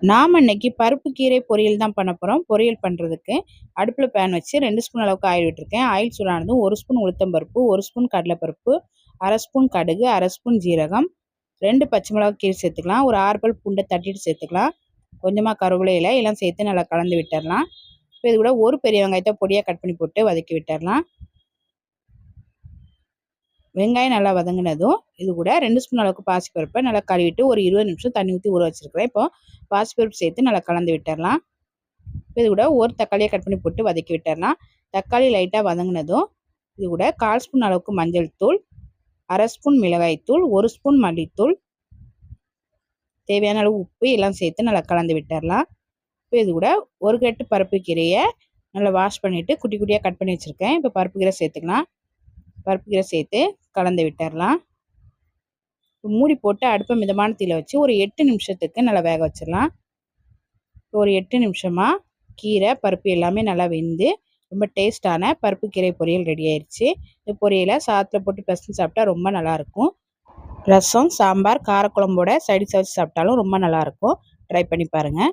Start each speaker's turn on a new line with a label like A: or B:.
A: நாம் இன்றைக்கி பருப்பு கீரை பொரியல் தான் பண்ண போகிறோம் பொரியல் பண்ணுறதுக்கு அடுப்பில் பேன் வச்சு ரெண்டு ஸ்பூன் அளவுக்கு ஆயில் விட்டுருக்கேன். ஆயில் சூடானதும் ஒரு ஸ்பூன் உளுத்தம்பருப்பு ஒரு ஸ்பூன் கடலைப்பருப்பு அரை ஸ்பூன் கடுகு அரை ஸ்பூன் ஜீரகம் ரெண்டு பச்சை மிளகா கீரை சேர்த்துக்கலாம். ஒரு ஆறு பல் பூண்டை தட்டிட்டு சேர்த்துக்கலாம். கொஞ்சமாக கருவிலையில் எல்லாம் சேர்த்து நல்லா கலந்து விட்டுடலாம் இப்போ இது கூட ஒரு பெரிய வெங்காயத்தை பொடியாக கட் பண்ணி போட்டு வதக்கி விட்டுடலாம் வெங்காயம் நல்லா வதங்கினதும் இது கூட ரெண்டு ஸ்பூன் அளவுக்கு பாசிப்பருப்பை நல்லா கழுவிட்டு ஒரு இருபது நிமிஷம் தண்ணி ஊற்றி ஊற வச்சுருக்கிறேன். இப்போ பாசிப்பருப்பு சேர்த்து நல்லா கலந்து விட்டுடலாம் இது கூட ஒரு தக்காளியை கட் பண்ணி போட்டு வதக்கி விட்டுடலாம் தக்காளி லைட்டாக வதங்கினதும் இது கூட கால் ஸ்பூன் அளவுக்கு மஞ்சள் தூள் அரை ஸ்பூன் மிளகாய்த்தூள் ஒரு ஸ்பூன் மல்லித்தூள் தேவையான அளவு உப்பு எல்லாம் சேர்த்து நல்லா கலந்து விட்டுடலாம் இப்போ இது கூட ஒரு கட்டு பருப்பு கீரையை நல்லா வாஷ் பண்ணிவிட்டு குட்டி குட்டியாக கட் பண்ணி வச்சுருக்கேன். இப்போ பருப்பு கீரை சேர்த்துக்கலாம். பருப்பு கீரை சேர்த்து கலந்து விட்டுடலாம் மூடி போட்டு அடுப்பை மிதமான தீயில் வச்சு ஒரு எட்டு நிமிஷத்துக்கு நல்லா வேக வச்சிடலாம். ஒரு எட்டு நிமிஷமாக கீரை பருப்பு எல்லாமே நல்லா வெந்து ரொம்ப டேஸ்டான பருப்பு கீரை பொரியல் ரெடி ஆயிடுச்சு இந்த பொரியலை சாதத்தில் போட்டு பிசைஞ்சு சாப்பிட்டா ரொம்ப நல்லாயிருக்கும் ரசம் சாம்பார் காரக்குழம்போட சைடு சவச்சு சாப்பிட்டாலும் ரொம்ப நல்லாயிருக்கும் ட்ரை பண்ணி பாருங்கள்